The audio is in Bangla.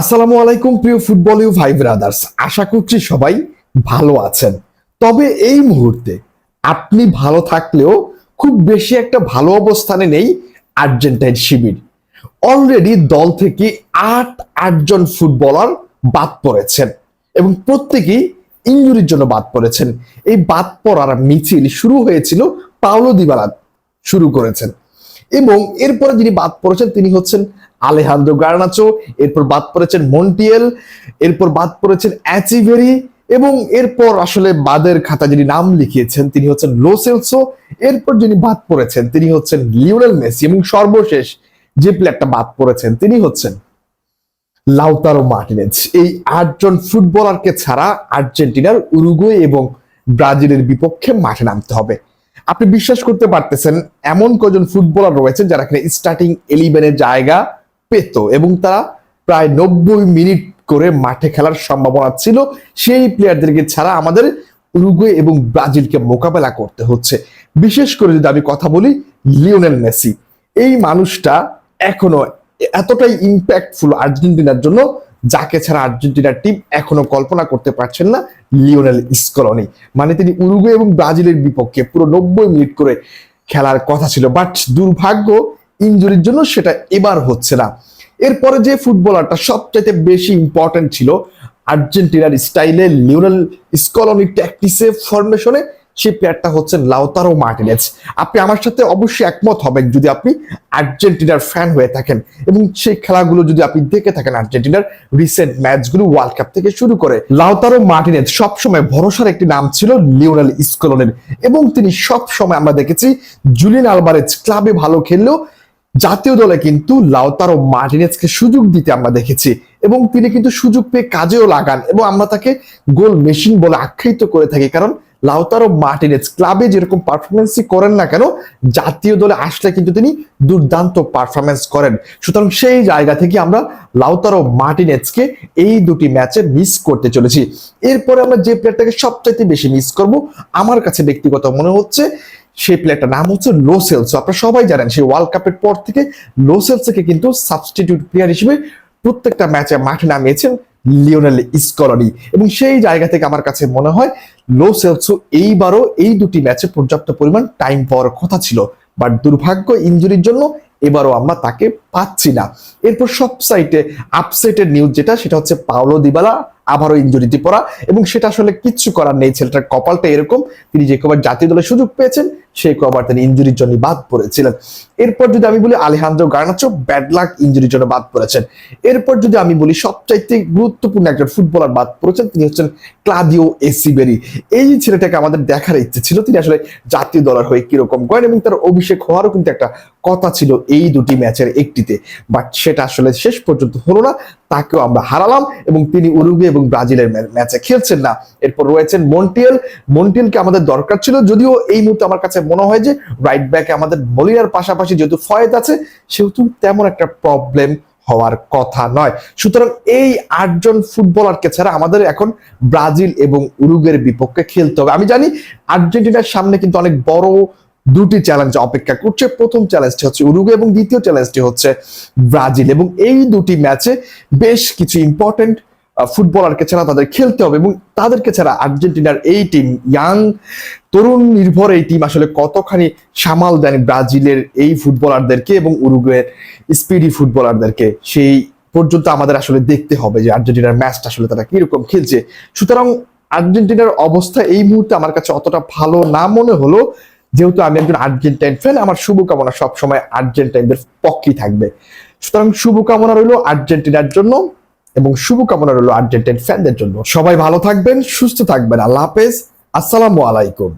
আসসালামু আলাইকুম প্রিয় ফুটবল ইউ ভাই ব্রাদার্স। আশা করছি সবাই ভালো আছেন। তবে এই মুহূর্তে আপনি ভালো থাকলেও খুব বেশি একটা ভালো অবস্থানে নেই আর্জেন্টাইন শিবির। অলরেডি দল থেকে আট আটজন ফুটবলার বাদ পড়েছেন এবং প্রত্যেকেই ইঞ্জুরির জন্য বাদ পড়েছেন। এই বাদ পড়ার মিছিল শুরু হয়েছিল পাওলো দিবালা শুরু করেছেন। এবং এরপরে যিনি বাদ পড়েছেন তিনি হচ্ছেন আলেহান্দ্রো গার্নাচো, এরপর বাদ পড়েছেন মন্টিয়েল, এরপর বাদ পড়েছেন অ্যাচিভেরি এবং এরপর আসলে বাদের খাতা যিনি নাম লিখিয়েছেন তিনি হচ্ছেন লোসেলসো এরপর যিনি বাদ পড়েছেন তিনি হচ্ছেন লিওনেল মেসি এবং সর্বশেষ যে প্লেয়ারটা বাদ পড়েছেন তিনি হচ্ছেন লাউতারো মার্টিনেজ। এই আটজন ফুটবলারকে ছাড়া আর্জেন্টিনার, উরুগুয়ে এবং ব্রাজিলের বিপক্ষে মাঠে নামতে হবে। আপনি বিশ্বাস করতে পারতেছেন এমন কজন ফুটবলার রয়েছে যারা এখানে স্টার্টিং এলিভেনের জায়গা পেত এবং তারা প্রায় নব্বই মিনিট করে মাঠে খেলার সম্ভাবনা ছিল। সেই প্লেয়ারদেরকে ছাড়া আমাদের উরুগুয়ে এবং ব্রাজিলকে মোকাবেলা করতে হচ্ছে। বিশেষ করে যদি আমি কথা বলি, লিওনেল মেসি। এই মানুষটা এখনও এতটাই ইম্প্যাক্টফুল আর্জেন্টিনার জন্য যাকে ছাড়া আর্জেন্টিনার টিম এখনও কল্পনা করতে পারছেন না, লিওনেল স্কলনি। মানে তিনি উরুগুয়ে এবং ব্রাজিলের বিপক্ষে পুরো নব্বই মিনিট করে খেলার কথা ছিল। বাট দুর্ভাগ্য ইঞ্জুরির জন্য সেটা এবার হচ্ছে না। এরপরে যে ফুটবলারটা সবচাইতে বেশি ইম্পর্টেন্ট ছিল, আর্জেন্টিনার স্টাইলে লিওনেল স্কলনি ট্যাকটিসে ফরমেশনে সেই প্লেয়ারটা হচ্ছেন লাউতারো মার্টিনেজ আপনি আমার সাথে অবশ্যই একমত হবেন যদি আপনি আর্জেন্টিনার ফ্যান হয়ে থাকেন এবং সেই খেলাগুলো যদি আপনি দেখে থাকেন আর্জেন্টিনার রিসেন্ট ম্যাচগুলো ওয়ার্ল্ড কাপ থেকে শুরু করে। লাউতারো মার্টিনেজ সবসময় ভরসার একটি নাম ছিল লিওনেল স্কলনের এবং তিনি সব সময় আমরা দেখেছি জুলিয়ান আলবারেজ ক্লাবে ভালো খেললেও জাতীয় দলে কিন্তু লাউতারো মার্টিনেজকে সুযোগ দিতে আমরা দেখেছি এবং তিনি কিন্তু সুযোগ পেয়ে কাজেও লাগান এবং আমরা তাকে গোল মেশিন বলে আখ্যায়িত করে থাকি। কারণ লাউতারো মার্টিনেজ ক্লাবে যেরকম পারফরমেন্সই করেন না কেন, জাতীয় দলে আসলে কিন্তু তিনি দুর্দান্ত পারফরমেন্স করেন। সুতরাং সেই জায়গা থেকে আমরা লাউতারো মার্টিনেজকে এই দুটি ম্যাচে মিস করতে চলেছি। এরপরে আমরা যে প্লেয়ারটাকে সবচাইতে বেশি মিস করব, আমার কাছে ব্যক্তিগত মনে হচ্ছে সেই প্লেয়ারটার নাম হচ্ছে লোসেলস। আপনারা সবাই জানেন, সেই ওয়ার্ল্ড কাপের পর থেকে লোসেলসকে কিন্তু সাবস্টিটিউট প্লেয়ার হিসেবে প্রত্যেকটা ম্যাচে মাঠে নামিয়েছেন। Lionel Scaloni. এবং সেই জায়গা থেকে আমার কাছে মনে হয় লো সেলসো এইবারও এই দুটি ম্যাচে পর্যাপ্ত পরিমাণ টাইম পাওয়ার কথা ছিল। বাট দুর্ভাগ্য ইঞ্জুরির জন্য এবারও আমরা তাকে পাচ্ছি না। এরপর সব সাইটে আপসেটের নিউজ যেটা, সেটা হচ্ছে পাওলো দিবালা, আবারও ইঞ্জুরিতে পড়া। এবং সেটা আসলে কিচ্ছু করার নেই, ছেলেটার কপালটা এরকম। তিনি যে কবার জাতীয় দলে সুযোগ পেয়েছেন সেই কবার তিনি ইঞ্জুরির জন্য বাদ পড়েছিলেন। এরপর যদি আমি বলি আলেহান্দ্রো গার্নাচো ব্যাড লাক ইঞ্জুরির জন্য বাদ পড়েছেন। এরপর যদি আমি বলি সবচাইতে গুরুত্বপূর্ণ একজন ফুটবলার বাদ পড়েছেন, তিনি হচ্ছেন ক্লাদিও এসিবেরি। এই ছেলেটাকে আমাদের দেখার ইচ্ছে ছিল, তিনি আসলে জাতীয় দলের হয়ে কীরকম করেন এবং তার অভিষেক হওয়ারও কিন্তু একটা কথা ছিল এই দুটি ম্যাচের একটিতে। বাট সেটা আসলে শেষ পর্যন্ত হলো না। তাকেও আমরা হারালাম এবং তিনি উরুগে এবং ব্রাজিলের ম্যাচে খেলছেন না। এরপর রয়েছেন মন্টিয়েল। মন্টিয়েলকে আমাদের দরকার ছিল, যদিও এই মুহূর্তে আমার কাছে মনে হয় যে রাইট ব্যাকে আমাদের মলিনার পাশাপাশি যেহেতু ফয়েদ আছে, সেহেতু তেমন একটা প্রবলেম হওয়ার কথা নয়। সুতরাং এই আটজন ফুটবলারকে ছাড়া আমাদের এখন ব্রাজিল এবং উরুগের বিপক্ষে খেলতে হবে। আমি জানি আর্জেন্টিনার সামনে কিন্তু অনেক বড় দুটি চ্যালেঞ্জ অপেক্ষা করছে। প্রথম চ্যালেঞ্জটি হচ্ছে উরুগে এবং দ্বিতীয় চ্যালেঞ্জটি হচ্ছে ব্রাজিল এবং এই দুটি ম্যাচে বেশ কিছু ইম্পর্টেন্ট ফুটবলারকে ছাড়া তাদের খেলতে হবে এবং তাদেরকে ছাড়া আর্জেন্টিনার এই টিম ইয়াং তরুণ নির্ভর এই টিম আসলে কতখানি সামাল দেন ব্রাজিলের এই ফুটবলারদেরকে এবং উরুগুয়ের স্পিডি ফুটবলারদেরকে সেই পর্যন্ত আমাদের আসলে দেখতে হবে যে আর্জেন্টিনার ম্যাচটা আসলে তারা কীরকম খেলছে। সুতরাং আর্জেন্টিনার অবস্থা এই মুহূর্তে আমার কাছে অতটা ভালো না মনে হলো যেহেতু আমি একজন আর্জেন্টাইন ফ্যান আমার শুভকামনা সবসময় আর্জেন্টাইনদের পক্ষেই থাকবে। সুতরাং শুভকামনা রইল আর্জেন্টিনার জন্য এবং শুভকামনা রইল আর্জেন্টাইন ফ্যানদের জন্য। সবাই ভালো থাকবেন, সুস্থ থাকবেন। আল্লাহ হাফেজ। আসসালামু আলাইকুম।